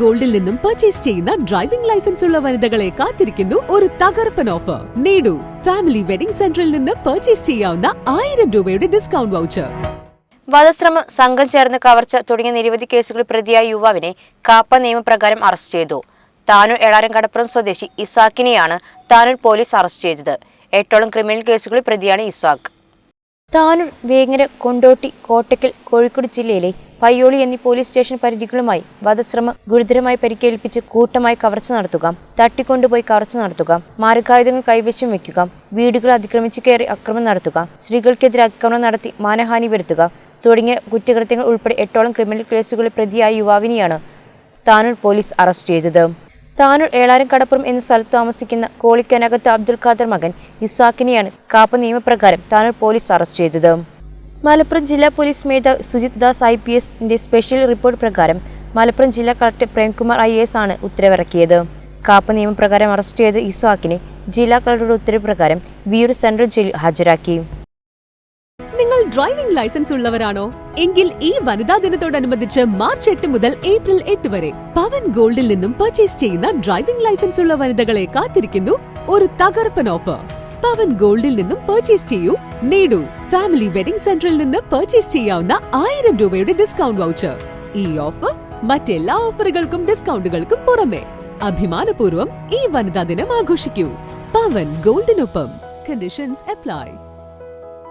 ഗോൾഡിൽ നിന്നും പർച്ചേസ് ചെയ്യുന്ന driving licence ഉള്ള വനിതകളെ കാത്തിരിക്കുന്നു ഒരു തകർപ്പൻ ഓഫർ നേടൂ ഫാമിലി വെഡിംഗ് സെന്ററിൽ നിന്ന് പർച്ചേസ് ചെയ്യാവുന്ന ആയിരം രൂപയുടെ ഡിസ്കൗണ്ട് വൗച്ചർ വധശ്രമം സംഘം ചേർന്ന് കവർച്ച തുടങ്ങിയ നിരവധി കേസുകളിൽ പ്രതിയായ യുവാവിനെ കാപ്പ നിയമപ്രകാരം അറസ്റ്റ് ചെയ്തു. താനൂർ എളാരം കടപ്പുറം സ്വദേശി ഇസാക്കിനെയാണ് താനൂർ പോലീസ് അറസ്റ്റ് ചെയ്തത്. എട്ടോളം ക്രിമിനൽ കേസുകളിൽ പ്രതിയാണ് ഇസാഖ് താനൂർ വേങ്ങര കൊണ്ടോട്ടി കോട്ടക്കൽ കോഴിക്കോട് ജില്ലയിലെ പയ്യോളി എന്നീ പോലീസ് സ്റ്റേഷൻ പരിധികളുമായി വധശ്രമം ഗുരുതരമായി പരിക്കേൽപ്പിച്ച് കൂട്ടമായി കവർച്ച നടത്തുക തട്ടിക്കൊണ്ടുപോയി കവർച്ച നടത്തുക മാരകായുധങ്ങൾ കൈവശം വയ്ക്കുക വീടുകൾ അതിക്രമിച്ച് കയറി അക്രമം നടത്തുക സ്ത്രീകൾക്കെതിരെ ആക്രമണം നടത്തി മാനഹാനി വരുത്തുക തുടങ്ങിയ കുറ്റകൃത്യങ്ങൾ ഉൾപ്പെടെ എട്ടോളം ക്രിമിനൽ കേസുകളിൽ പ്രതിയായ യുവാവിനെയാണ് താനൂർ പോലീസ് അറസ്റ്റ് ചെയ്തത്. താനൂർ ഏളാരം കടപ്പുറം എന്ന സ്ഥലത്ത് താമസിക്കുന്ന കോളിക്കനകത്ത് അബ്ദുൽ ഖാദർ മകൻ ഇസാഖിനെയാണ് കാപ്പ നിയമപ്രകാരം താനൂർ പോലീസ് അറസ്റ്റ് ചെയ്തത്. മലപ്പുറം ജില്ലാ പോലീസ് മേധാവി സുജിത് ദാസ് ഐ പി എസിന്റെ സ്പെഷ്യൽ റിപ്പോർട്ട് പ്രകാരം മലപ്പുറം ജില്ലാ കളക്ടർ പ്രേംകുമാർ ഐ എസ് ആണ് ഉത്തരവിറക്കിയത്. കാപ്പ നിയമപ്രകാരം അറസ്റ്റ് ചെയ്ത ഇസാഖിനെ ജില്ലാ കളക്ടറുടെ ഉത്തരവ് പ്രകാരം വിയൂർ സെൻട്രൽ ജയിലിൽ ഹാജരാക്കി. ഡ്രൈവിംഗ് ലൈസൻസ് ഉള്ളവരാണോ? എങ്കിൽ ഈ വനിതാ ദിനത്തോടനുബന്ധിച്ച് മാർച്ച് എട്ട് മുതൽ ഏപ്രിൽ എട്ട് വരെ പവൻ ഗോൾഡിൽ നിന്നും പർച്ചേസ് ചെയ്യുന്ന ഡ്രൈവിംഗ് ലൈസൻസ് ഉള്ള വനിതകളെ കാത്തിരിക്കുന്നു ഒരു തകർപ്പൻ ഓഫർ. പവൻ ഗോൾഡിൽ നിന്നും പർച്ചേസ് ചെയ്യൂ. നേടൂ. ഫാമിലി വെഡിംഗ് സെന്ററിൽ നിന്ന് പർച്ചേസ് ചെയ്യാവുന്ന ആയിരം രൂപയുടെ ഡിസ്കൗണ്ട് വൗച്ചർ. ഈ ഓഫർ മറ്റെല്ലാ ഓഫറുകൾക്കും ഡിസ്കൗണ്ടുകൾക്കും പുറമെ. അഭിമാനപൂർവം ഈ വനിതാ ദിനം ആഘോഷിക്കൂ. പവൻ ഗോൾഡിനൊപ്പം. Conditions apply.